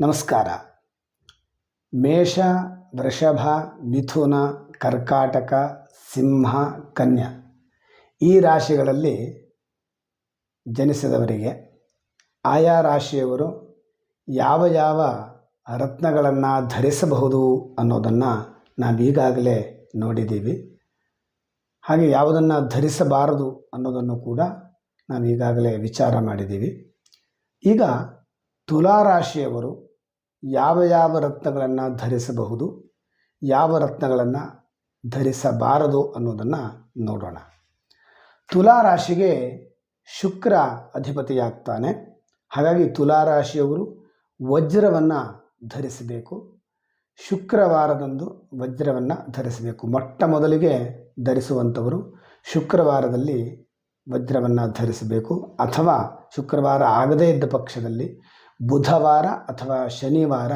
ನಮಸ್ಕಾರ. ಮೇಷ, ವೃಷಭ, ಮಿಥುನ, ಕರ್ಕಾಟಕ, ಸಿಂಹ, ಕನ್ಯಾ ಈ ರಾಶಿಗಳಲ್ಲಿ ಜನಿಸಿದವರಿಗೆ ಆಯಾ ರಾಶಿಯವರು ಯಾವ ಯಾವ ರತ್ನಗಳನ್ನು ಧರಿಸಬಹುದು ಅನ್ನೋದನ್ನು ನಾವೀಗಾಗಲೇ ನೋಡಿದ್ದೀವಿ. ಹಾಗೆ ಯಾವುದನ್ನು ಧರಿಸಬಾರದು ಅನ್ನೋದನ್ನು ಕೂಡ ನಾವು ಈಗಾಗಲೇ ವಿಚಾರ ಮಾಡಿದ್ದೀವಿ. ಈಗ ತುಲಾರಾಶಿಯವರು ಯಾವ ಯಾವ ರತ್ನಗಳನ್ನು ಧರಿಸಬಹುದು, ಯಾವ ರತ್ನಗಳನ್ನು ಧರಿಸಬಾರದು ಅನ್ನೋದನ್ನು ನೋಡೋಣ. ತುಲಾರಾಶಿಗೆ ಶುಕ್ರ ಅಧಿಪತಿಯಾಗ್ತಾನೆ. ಹಾಗಾಗಿ ತುಲಾರಾಶಿಯವರು ವಜ್ರವನ್ನು ಧರಿಸಬೇಕು. ಶುಕ್ರವಾರದಂದು ವಜ್ರವನ್ನು ಧರಿಸಬೇಕು. ಮೊಟ್ಟ ಮೊದಲಿಗೆ ಧರಿಸುವಂಥವರು ಶುಕ್ರವಾರದಲ್ಲಿ ವಜ್ರವನ್ನು ಧರಿಸಬೇಕು. ಅಥವಾ ಶುಕ್ರವಾರ ಆಗದೇ ಇದ್ದ ಪಕ್ಷದಲ್ಲಿ ಬುಧವಾರ ಅಥವಾ ಶನಿವಾರ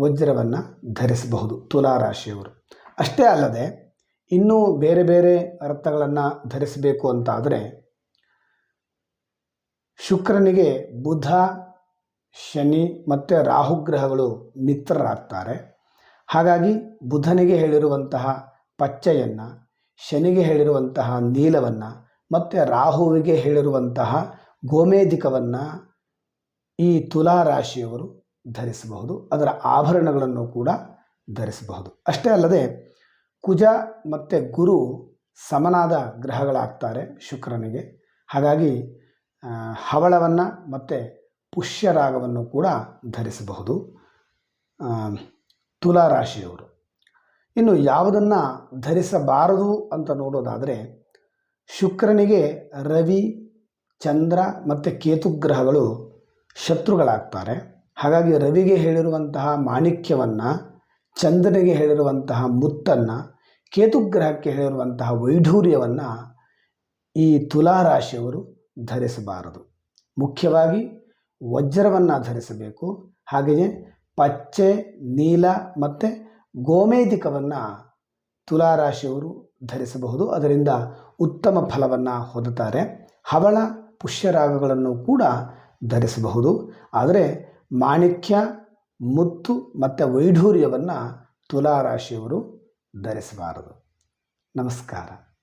ವಜ್ರವನ್ನು ಧರಿಸಬಹುದು ತುಲಾರಾಶಿಯವರು ಅಷ್ಟೇ ಅಲ್ಲದೆ, ಇನ್ನೂ ಬೇರೆ ಬೇರೆ ರಥಗಳನ್ನು ಧರಿಸಬೇಕು ಅಂತಾದರೆ, ಶುಕ್ರನಿಗೆ ಬುಧ, ಶನಿ ಮತ್ತು ರಾಹುಗ್ರಹಗಳು ಮಿತ್ರರಾಗ್ತಾರೆ. ಹಾಗಾಗಿ ಬುಧನಿಗೆ ಹೇಳಿರುವಂತಹ ಪಚ್ಚೆಯನ್ನು, ಶನಿಗೆ ಹೇಳಿರುವಂತಹ ನೀಲವನ್ನು ಮತ್ತು ರಾಹುವಿಗೆ ಹೇಳಿರುವಂತಹ ಗೋಮೇಧಿಕವನ್ನು ಈ ತುಲಾ ರಾಶಿಯವರು ಧರಿಸಬಹುದು, ಅದರ ಆಭರಣಗಳನ್ನು ಕೂಡ ಧರಿಸಬಹುದು. ಅಷ್ಟೇ ಅಲ್ಲದೆ ಕುಜ ಮತ್ತು ಗುರು ಸಮನಾದ ಗ್ರಹಗಳಾಗ್ತಾರೆ ಶುಕ್ರನಿಗೆ. ಹಾಗಾಗಿ ಹವಳವನ್ನು ಮತ್ತು ಪುಷ್ಯರಾಗವನ್ನು ಕೂಡ ಧರಿಸಬಹುದು ತುಲಾ ರಾಶಿಯವರು. ಇನ್ನು ಯಾವುದನ್ನು ಧರಿಸಬಾರದು ಅಂತ ನೋಡೋದಾದರೆ, ಶುಕ್ರನಿಗೆ ರವಿ, ಚಂದ್ರ ಮತ್ತು ಕೇತು ಗ್ರಹಗಳು ಶತ್ರುಗಳಾಗ್ತಾರೆ. ಹಾಗಾಗಿ ರವಿಗೆ ಹೇಳಿರುವಂತಹ ಮಾಣಿಕ್ಯವನ್ನು ಚಂದ್ರನಿಗೆ ಹೇಳಿರುವಂತಹ ಮುತ್ತನ್ನು, ಕೇತುಗ್ರಹಕ್ಕೆ ಹೇಳಿರುವಂತಹ ವೈಢೂರ್ಯವನ್ನು ಈ ತುಲಾರಾಶಿಯವರು ಧರಿಸಬಾರದು. ಮುಖ್ಯವಾಗಿ ವಜ್ರವನ್ನು ಧರಿಸಬೇಕು. ಹಾಗೆಯೇ ಪಚ್ಚೆ, ನೀಲ ಮತ್ತು ಗೋಮೇದಿಕವನ್ನು ತುಲಾರಾಶಿಯವರು ಧರಿಸಬಹುದು. ಅದರಿಂದ ಉತ್ತಮ ಫಲವನ್ನು ಹೊದುತ್ತಾರೆ. ಹವಳ, ಪುಷ್ಯರಾಗಗಳನ್ನು ಕೂಡ ಧರಿಸಬಹುದು. ಆದರೆ ಮಾಣಿಕ್ಯ ಮುತ್ತು ಮತ್ತು ವೈಢೂರ್ಯವನ್ನು ತುಲಾರಾಶಿಯವರು ಧರಿಸಬಾರದು. ನಮಸ್ಕಾರ.